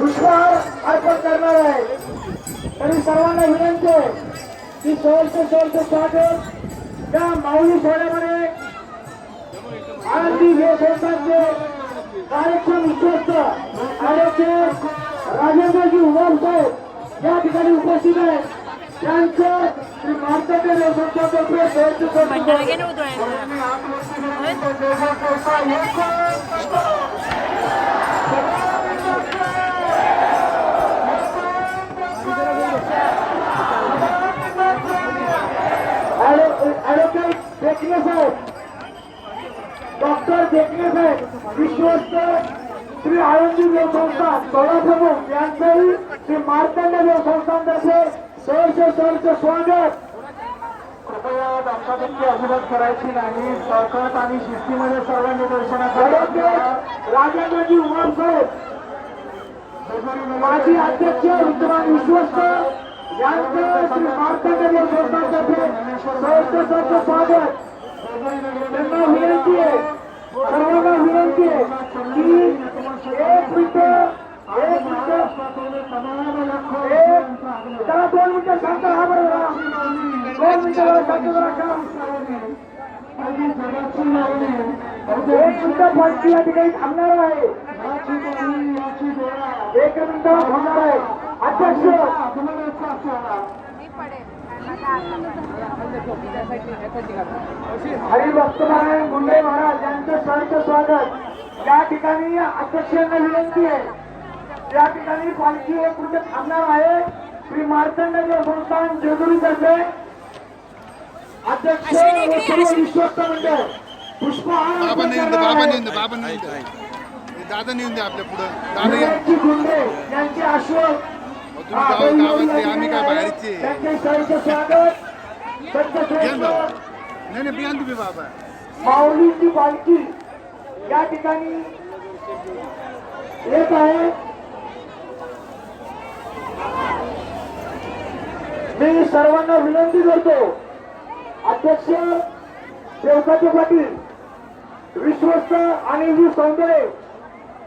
पुष्पहार अर्पण करणार आहे. तरी सर्वांना विनंती आहे की सोळशे सोळशे स्वागत त्या माऊली सोहळ्यामध्ये आनंदी हे संस्थांचे कार्यक्षम विश्वस्त ॲडव्होकेट राजेंद्रजी उभार साहेब या ठिकाणी उपस्थित आहेत. त्यांचं श्री सोळशे सोळशे साहेब. डॉक्टर देखणे साहेब विश्वस्त श्री देव प्रमुख यांचंही श्री मार्तंड देव संस्थानतर्फे सहर्ष सहर्ष स्वागत. कृपया दर्शकांची अजिबात करायची नाही. सहकत आणि शिस्तीमध्ये सर्व निदर्शनात ॲडव्होकेट राजेंद्रजी उमर साहेब माजी अध्यक्ष विश्वस्त यांचं श्री मार्तंड देव सहर्ष सहर्ष स्वागत. विनंती आहे. सर्वांना विनंती आहे की एक मिनिट एक मिनिट त्याला दोन मिनिटं शांत हा बरं दोन मिनिटं शांत जरा का एक मिनिटं पालखी या ठिकाणी थांबणार आहे. एक मिनिटं थांबणार आहे. अध्यक्ष. हरिभक्तनारायण मुंडे महाराज यांचं सहर्ष स्वागत. या ठिकाणी अध्यक्षांना विनंती आहे. या ठिकाणी पालखी एक मिनिट थांबणार आहे? श्री मार्तंड देव संस्थान जेजुरीतर्फे अध्यक्ष. विश्वस्त मंडळ. पुष्पहार हे दादा नेऊन दे आपल्या पुढं. दादा गुंडे यांचे अश्वक तुम्ही गाव गावातले आम्ही काय बाहेरचे? त्यांचे सहर्ष स्वागत. संत घे श्रेष्ठ ना बाबा. नाही नाही बियान तुम्ही बाबा. माऊलीची पालखी या ठिकाणी येत आहे. मी सर्वांना विनंती करतो अध्यक्ष देवकाचे पाटील विश्वस्त आणि सौंदर्य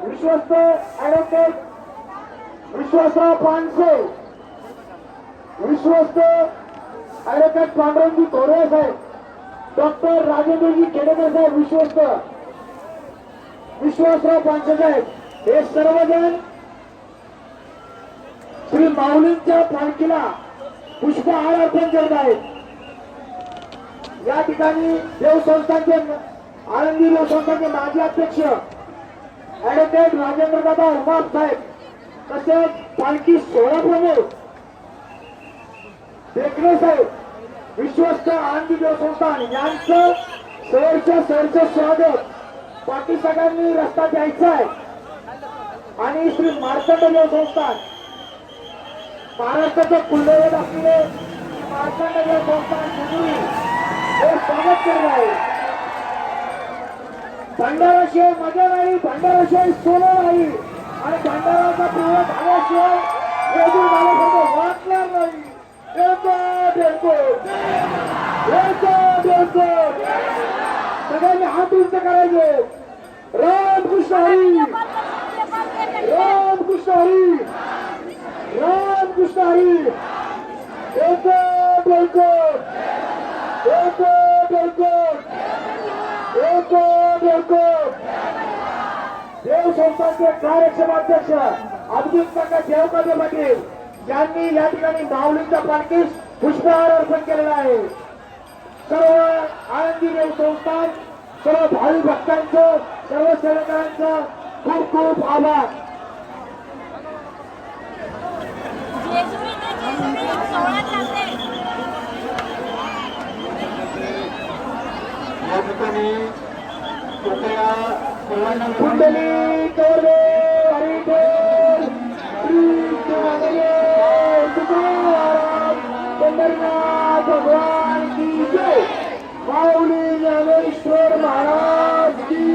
विश्वस्त ऍडव्होकेट विश्वासराव पानसे. विश्वस्त ॲडव्होकेट पांडुरंगी थोरे साहेब. डॉक्टर राजेंद्रजी खेडेकर साहेब विश्वस्त. विश्वासराव पानसे साहेब हे सर्वजण श्री माऊलींच्या पालखीला पुष्पहार अर्पण करत आहेत. या ठिकाणी देवसंस्थांचे आनंदी देव माजी अध्यक्ष ऍडव्होकेट राजेंद्र दादा उमाप साहेब. तसेच पालखी सोळा प्रमुख. देखणे साहेब विश्वस्त आनंदी देव संस्थान यांचं सरच्या सहर्ष स्वागत बाकी सगळ्यांनी रस्ता द्यायचा आहे. आणि श्री मार्तंड देव संस्थान महाराष्ट्राचं कुलदैवत असलेले श्री देव संस्थान शिजुरी हे स्वागत करणार आहे. भंडाराशिवाय मजा नाही भंडाराशिवाय सोनं नाही. आणि भांडाराचा पूर्ण झाल्याशिवाय वेगून झाल्यासारखं वाटणार नाही. सगळ्यांनी हात उंच करायचे. राम कृष्ण हरी. राम कृष्ण हरी. राम कृष्ण हरी. येतो बोलतो येतो बोलतो येतो येतो देव संस्थांचे कार्यक्षम अध्यक्ष अब्दुल काका देवकाजे पाटील यांनी या ठिकाणी माऊलींच्या पालखीस पुष्पहार अर्पण केलेला आहे. सर्व आनंदी देव संस्थान सर्व भावी भक्तांचं सर्व सेवकांचं खूप खूप आभार. या ठिकाणी कृपया सर्वांना कुंडली कौरवे हरिदेव श्री केदारेश्वर तुकाराम पंढरीनाथ भगवान की जय माऊली ज्ञानेश्वर महाराज की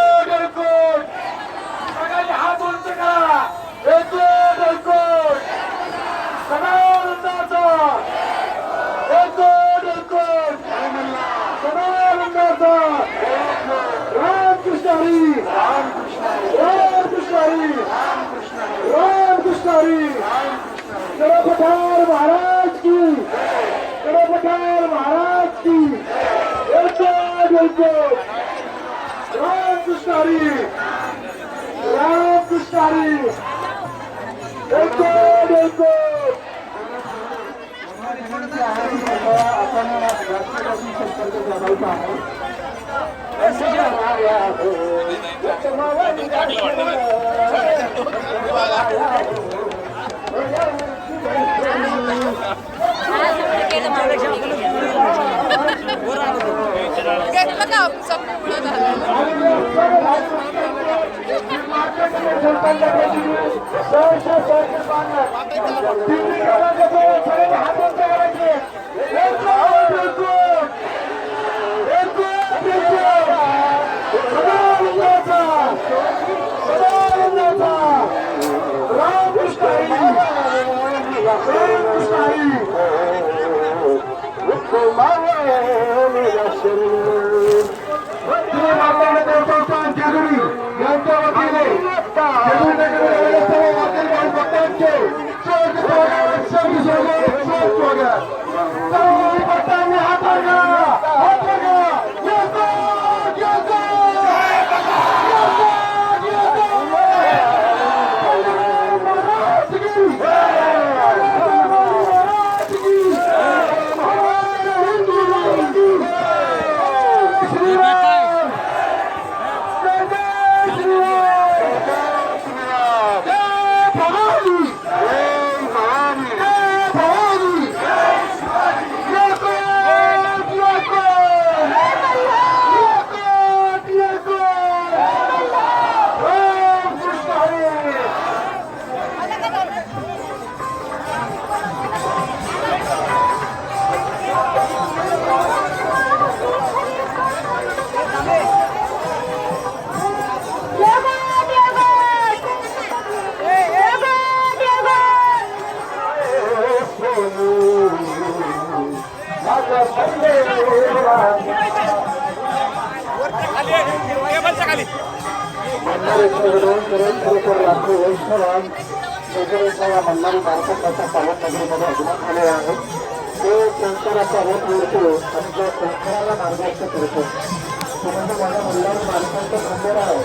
एकूण एकूण रामकृष्ण हरी रामकृष्ण हरी एकूण एकूण आपण राष्ट्रवादी संपर्क साधायचा आहे का सगळं पुढं झालं मल्हारी मार्केटच्या पालकनगरीमध्ये आगमन झाले आहे ते संस्काराचा रोप ओढतो आणि जो संस्काराला मार्गदर्शन करतो तो म्हणजे माझ्या मल्हारी मार्केटचं मंदिर आहे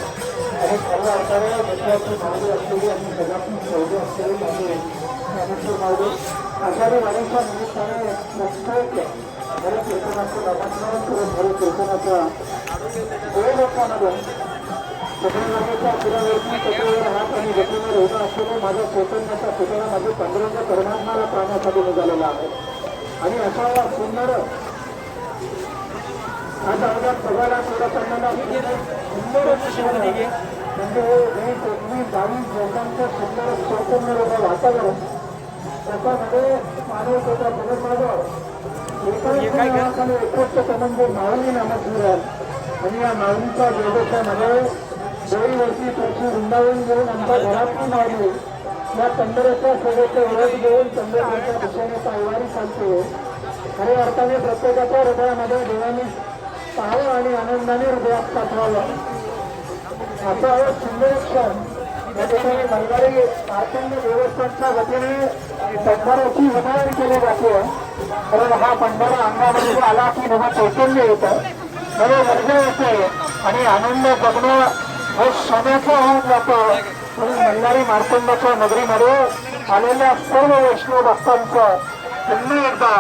आणि खऱ्या अर्थाने विश्वाची मावळी असलेली आणि जगातली चौदी असलेली म्हणजे ज्ञानेश्वर मावळी आषाढी वारीच्या निमित्ताने प्रत्येक हात आणि माझ्या चैतन्याचा पुतळा माझे पंधरांच्या परमात्माला पाहण्यासाठी निघालेला आहे आणि अशा सुंदर आज अवघात बघायला मिळत सुंदर म्हणजे हे मी एकवीस बावीस सुंदर चैतन्य वातावरण त्याच्यामध्ये नामक आणि या माऊलीच्या जयदेशामध्ये देवीवरती तुळशी वृंदावन घेऊन आमच्या घरातली माऊली या पंढराच्या सोबतचे ओळख घेऊन पंढरपूरच्या दिशेने पायवारी चालते. खऱ्या अर्थाने प्रत्येकाच्या हृदयामध्ये देवाने पाहावं आणि आनंदाने हृदयात पाठवावं असा एक सुंदर क्षण या ठिकाणी बंगारी मार्तंड देवस्थानच्या वतीने पंढराची उभारणी केली जाते. कारण हा पंढरा अंगामध्ये आला की नवं चैतन्य येतं. नवे वर्ग येते आणि आनंद जगणं हे सोन्याचं होऊन जातं. म्हणून मल्हारी मार्तंडाच्या नगरीमध्ये आलेल्या सर्व वैष्णव भक्तांचं पुन्हा एकदा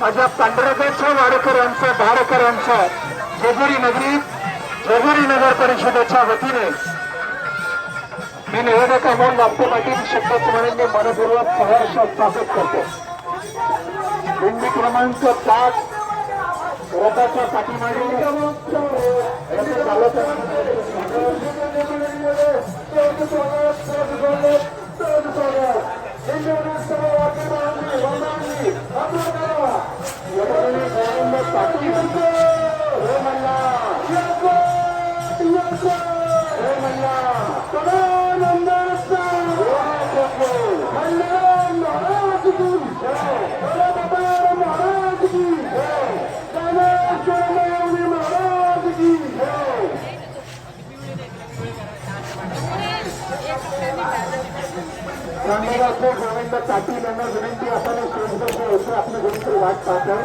माझ्या पांढरगाच्या वाडकरांचं धारकरांचं जेजुरी नगरीत जेजुरी नगर परिषदेच्या वतीने मी निवेदक अमोल बापू पाटील शब्दात म्हणून मी मनपूर्वक सहर्ष स्थापित करतो. दिंडी क्रमांक पाच रथाच्या पाठीमागे. डॉक्टर गोविंद पाटील यांना विनंती आपण स्टेजमध्ये येतो आपली कोणीतरी वाट पाहतो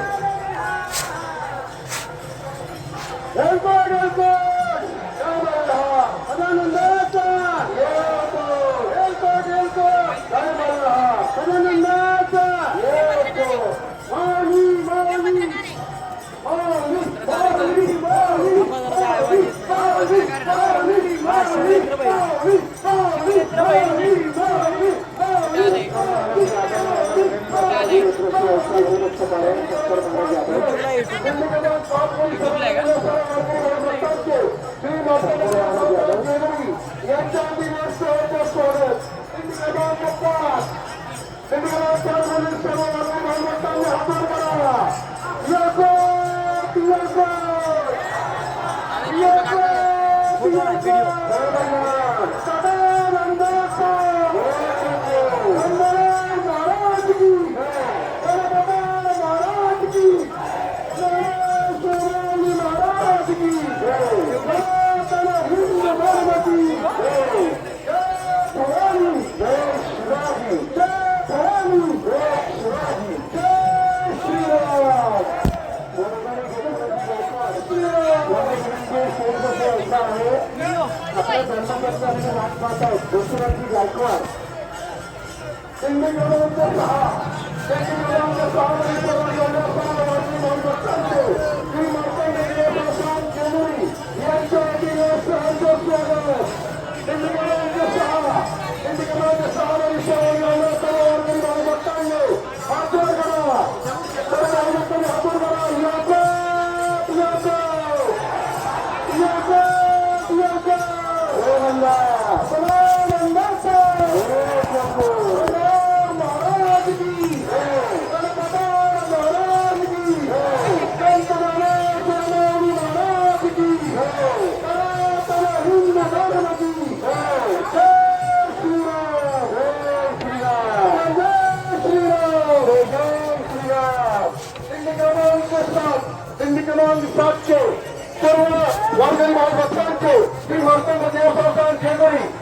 Thank you. Video Thank you. We Bersatu, to Bersatu, Jemaah Bersatu, Jemaah Bersatu, Jemaah Bersatu, Jemaah Bersatu, Jemaah